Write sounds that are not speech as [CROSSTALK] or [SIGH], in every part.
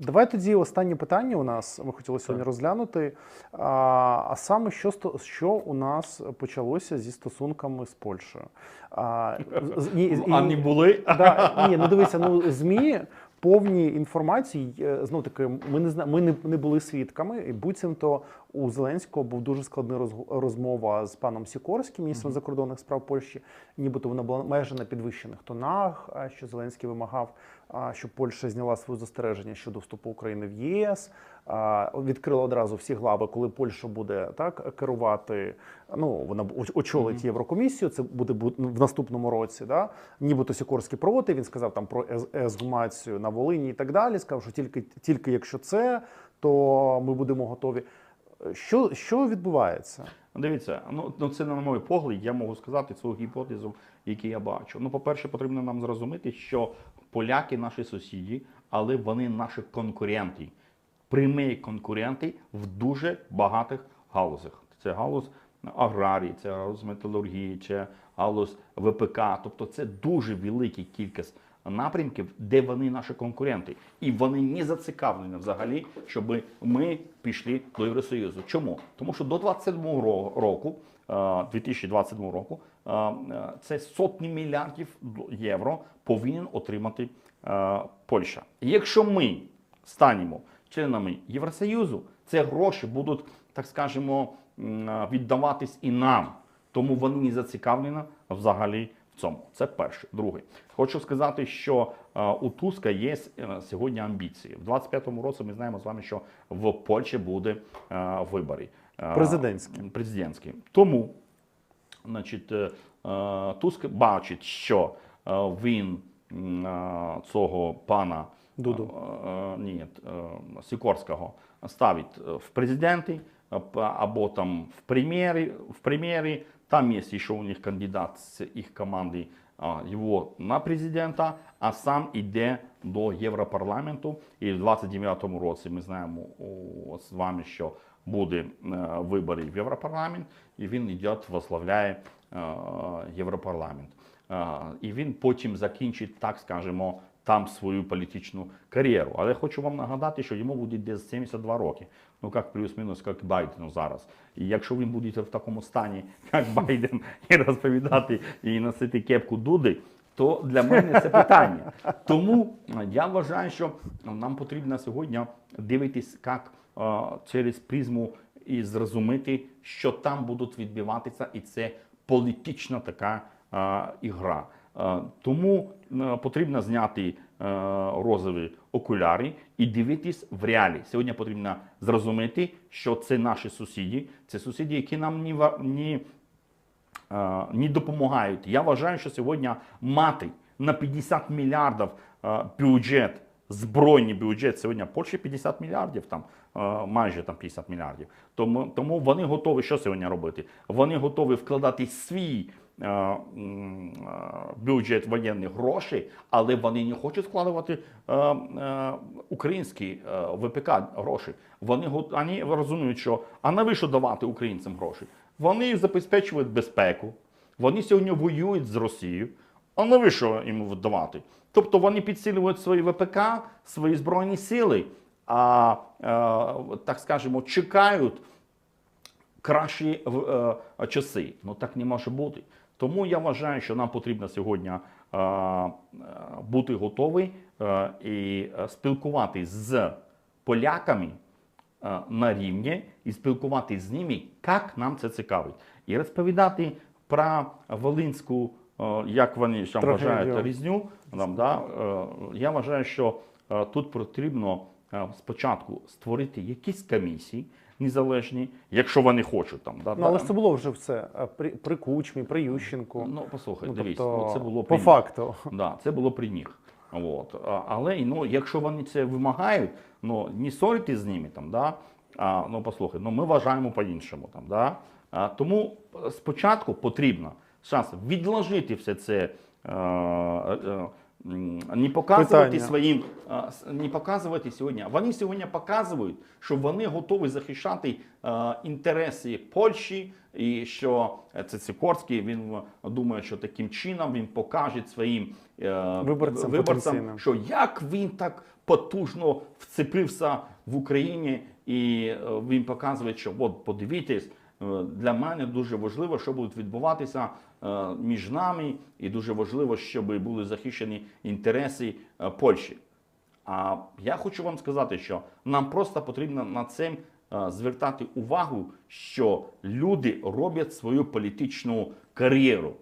Давай тоді останнє питання у нас ми хотіли сьогодні розглянути. А, а саме що що у нас почалося зі стосунками з Польщею? А, з- ні, А не були? Да, ні, ну дивися, ну змі повні інформації. е, Знов таки, ми не зна, ми не, не були свідками. І буцімто у Зеленського був дуже складна розг- розмова з паном Сікорським, міністром закордонних справ Польщі. Нібито вона була майже на підвищених тонах. Що Зеленський вимагав, щоб Польща зняла свої застереження щодо вступу України в ЄС. Відкрила одразу всі глави, коли Польща буде так керувати. Ну вона б оч- очолить Єврокомісію. Це буде в наступному році. Да? Нібито Сікорський проти. Він сказав там про ез- езгумацію на Волині і так далі. Сказав, що тільки тільки якщо це, то ми будемо готові. Що, що відбувається? Дивіться, ну, ну це на мій погляд, я можу сказати свою гіпотезу, яку я бачу. Ну, по-перше, потрібно нам зрозуміти, що поляки наші сусіди, але вони наші конкуренти, прямі конкуренти в дуже багатих галузях. Це галузь аграрії, це галузь металургії, це галузь ВПК. Тобто це дуже велика кількість напрямків, де вони наші конкуренти, і вони не зацікавлені взагалі, щоб ми пішли до Євросоюзу. Чому? Тому що до 27 ро- року, е, 2027 року, е, е, це сотні мільярдів євро повинен отримати е, Польща. Якщо ми станемо членами Євросоюзу, ці гроші будуть, так скажемо, віддаватись і нам. Тому вони не зацікавлені взагалі в цьому. Це перше. Друге, хочу сказати, що у Туска є е, сьогодні амбіції. В 25-му році ми знаємо з вами, що в Польщі буде вибори. Президентські. президентські. Тому значить, е, е, Туск бачить, що він цього пана Дуду. е, е, ні, е, Сікорського ставить в президенти або там в прем'єрі, в прем'єрі. Там є ще у них кандидат з їх команди його на президента, а сам іде до Європарламенту. І в 29-му році ми знаємо з вами, що буде вибори в Європарламент, і він йде, возглавляє Європарламент. І він потім закінчить, так скажемо, там свою політичну кар'єру. Але хочу вам нагадати, що йому буде десь 72 роки. Ну як плюс-мінус, як Байдену зараз. І якщо він буде в такому стані, [LAUGHS] як Байден, і розповідати і носити кепку Дуди, то для мене це питання. Тому я вважаю, що нам потрібно сьогодні дивитись, як через призму і зрозуміти, що там будуть відбуватися, і це політична така е, ігра. Е, Тому е, потрібно зняти е, розові окуляри і дивитись в реалі. Сьогодні потрібно зрозуміти, що це наші сусіди, це сусіди, які нам ні, ні е, допомагають. Я вважаю, що сьогодні мати на 50 мільярдів бюджет, збройний бюджет, сьогодні Польщі 50 мільярдів, там, майже там 50 мільярдів. Тому, тому вони готові що сьогодні робити? Вони готові вкладати свій бюджет воєнних грошей, але вони не хочуть вкладати е, е, українські е, ВПК гроші. Вони, вони розуміють, що а навіщо давати українцям гроші? Вони забезпечують безпеку, вони сьогодні воюють з Росією. А навіщо їм віддавати? Тобто вони підсилюють свої ВПК, свої збройні сили, а е, так скажемо, чекають кращі е, часи. Ну так не може бути. Тому я вважаю, що нам потрібно сьогодні е, е, бути готові е, і спілкуватись з поляками на рівні і спілкуватись з ними, як нам це цікавить. І розповідати про Волинську, як вони там вважають різню. Там, да, я вважаю, що тут потрібно спочатку створити якісь комісії незалежні, якщо вони хочуть там. Да, Ну, але да. ж це було вже все при, при Кучмі, при Ющенку. Ну, послухай, Ну, дивись, тобто, ну, це було по при них. факту. Да, це було при них. От. Але ну, якщо вони це вимагають, ну не ссорити з ними там, да? а, ну послухай, ну ми вважаємо по-іншому. Там, да? а, тому е, спочатку потрібно шанс відложити все це. Е, е, не показувати Питання. своїм, не показувати сьогодні. Вони сьогодні показують, що вони готові захищати інтереси Польщі, і що е, це Сікорський, він е, думає, що таким чином він покаже своїм е, Виборцям виборцям що як він так потужно вцепився в Україні, і він показує, що от подивіться, для мене дуже важливо, що буде відбуватися е, між нами, і дуже важливо, щоб були захищені інтереси е, Польщі. А я хочу вам сказати, що нам просто потрібно на це е, звертати увагу, що люди роблять свою політичну кар'єру.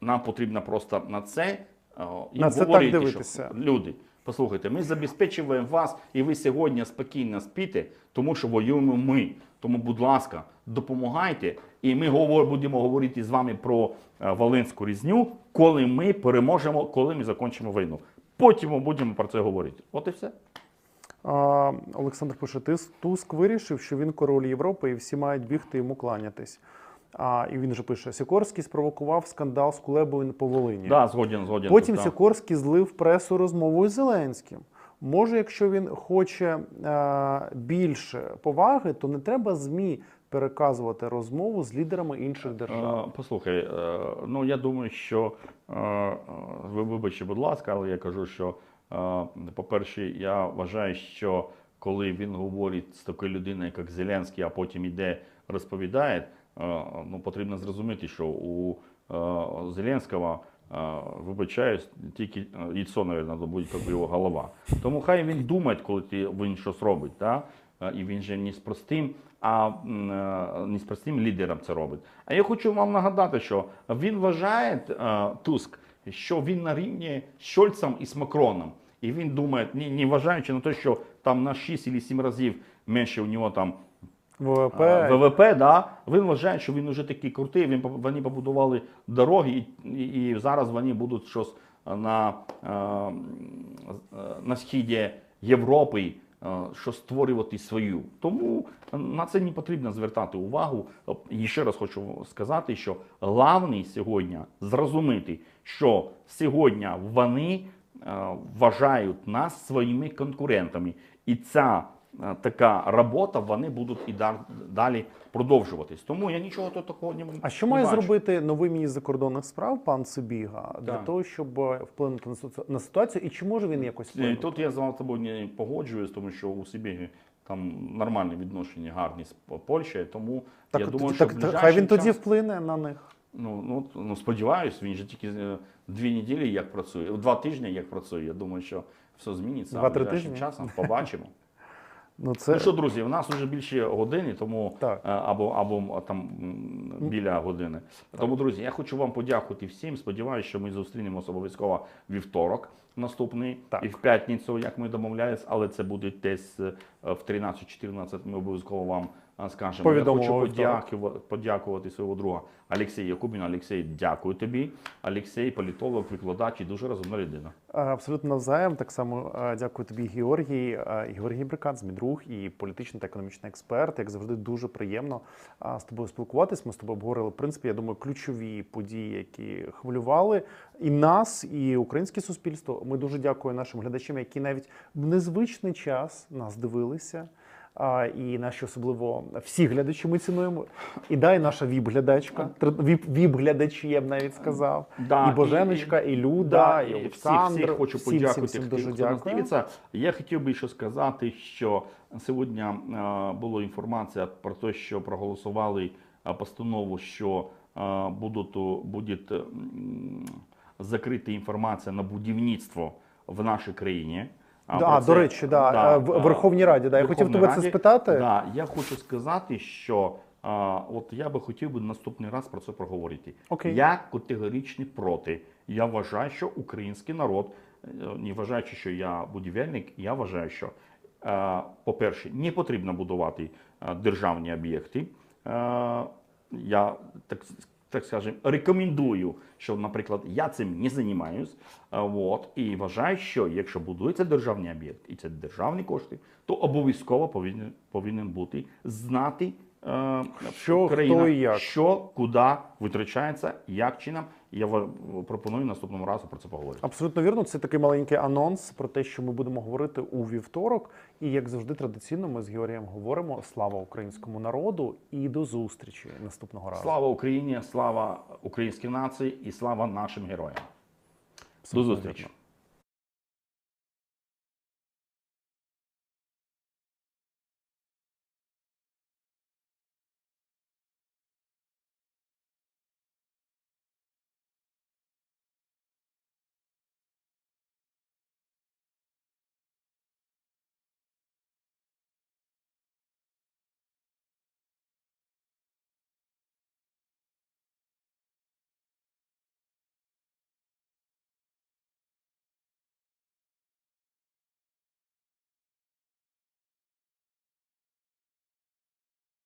Нам потрібно просто на це е, і На це так говорити, дивитися. що люди. Послухайте, ми забезпечуємо вас, і ви сьогодні спокійно спите, тому що воюємо ми. Тому, будь ласка, допомагайте, і ми говор- будемо говорити з вами про е, Волинську різню, коли ми переможемо, коли ми закінчимо війну. Потім ми будемо про це говорити. От і все. А, Олександр пише: «Тис- Туск вирішив, що він король Європи і всі мають бігти йому кланятись. А, і він же пише: Сікорський спровокував скандал з Кулебою по Волині. Да, згоден, згоден. Потім да. Сікорський злив пресу розмовою з Зеленським. Може, якщо він хоче е, більше поваги, то не треба ЗМІ переказувати розмову з лідерами інших держав. Е, Послухай, е, ну я думаю, що ви вибачте, будь ласка, але я кажу, що по-перше, я вважаю, що коли він говорить з такою людиною, як Зеленський, а потім іде розповідає, ну потрібно зрозуміти, що у Зеленського. Вибачаюсь, тільки яйцо, мабуть, буде як його голова. Тому хай він думає, коли він щось робить. Да? І він же не з простим, а не з простим лідером це робить. А я хочу вам нагадати, що він вважає Туск, що він на рівні з Шольцем і з Макроном. І він думає, не вважаючи на те, що там на 6 чи 7 разів менше у нього там ВВП ВВП, да, він вважає, що він вже такий крутий. Він вони побудували дороги, і, і, і зараз вони будуть щось на, е, е, на східі Європи. е, Що створювати свою, тому на це не потрібно звертати увагу. І ще раз хочу сказати, що головне сьогодні зрозуміти, що сьогодні вони вважають нас своїми конкурентами, і ця така робота, вони будуть і далі продовжуватись. Тому я нічого тут такого не А що має бачу. зробити новий міністр закордонних справ пан Сибіга для того, щоб е, вплинути на ситуа- на ситуацію, і чи може він якось Е, вплинути? Тут я з тобою не погоджуюсь, тому що у Сибіги там нормальні відношення гарні з Польщею, тому Так, я думаю, так, що так, хай він тоді вплине на них. Ну, ну, ну сподіваюсь, він же тільки е, дві неділі як працює, два тижні як працює. Я думаю, що все зміниться. Два-три ближайшим тижні? часом побачимо. [LAUGHS] Ну це Ну що, друзі, в нас вже більше години, тому Так. е, або, або там біля години. Тому, друзі, я хочу вам подякувати всім. Сподіваюся, що ми зустрінемося обов'язково вівторок наступний Так. і в п'ятницю, як ми домовлялись, але це буде десь е, в 13-14. Ми обов'язково вам скажемо. Я хочу подякувати, подякувати свого друга Олексія Якубіна. Олексій, дякую тобі. Олексій, політолог, викладач і дуже розумна людина. Е, Абсолютно навзаєм. Так само е, дякую тобі, Георгій. Е, Георгій Брикац, мій друг і політичний та економічний експерт. Як завжди, дуже приємно з тобою спілкуватись. Ми з тобою обговорили, в принципі, я думаю, ключові події, які хвилювали і нас, і українське суспільство. Ми дуже дякуємо нашим глядачам, які навіть в незвичний час нас дивилися. А, і наші особливо всі глядачі ми цінуємо. І дай наша віп-глядачка, віп- віп-глядачі, я б навіть сказав. Да, і Боженочка, і, Люда, Да, і і Олександр. всіх, всіх хочу Всім, подякувати, всім, всім дуже хто нас дивиться. Я хотів би ще сказати, що сьогодні е, була інформація про те, що проголосували е, постанову, що е, будуть, буде закрита інформація на будівництво в нашій країні. А, Да, про до речі, да, е, в е, Верховній Раді. Да, я хотів тебе це спитати. Да, я хочу сказати, що а, от я би хотів би наступний раз про це проговорити. Окей. Я категорично проти. Я вважаю, що український народ, е, не вважаючи, що я будівельник, я вважаю, що, е, по-перше, не потрібно будувати е, державні об'єкти. Е, Я так, так скажем, рекомендую, що, наприклад, я цим не займаюсь. Вот, і вважаю, що якщо будується державний об'єкт і це державні кошти, то обов'язково повинен, повинен бути знати. е, Що, країна, хто і як. що, куди витрачається, як чином. Я пропоную наступному разу про це поговорити. Абсолютно вірно. Це такий маленький анонс про те, що ми будемо говорити у вівторок. І як завжди, традиційно, ми з Георгієм говоримо слава українському народу і до зустрічі наступного разу. Слава Україні, слава українській нації і слава нашим героям. До зустрічі. вірно.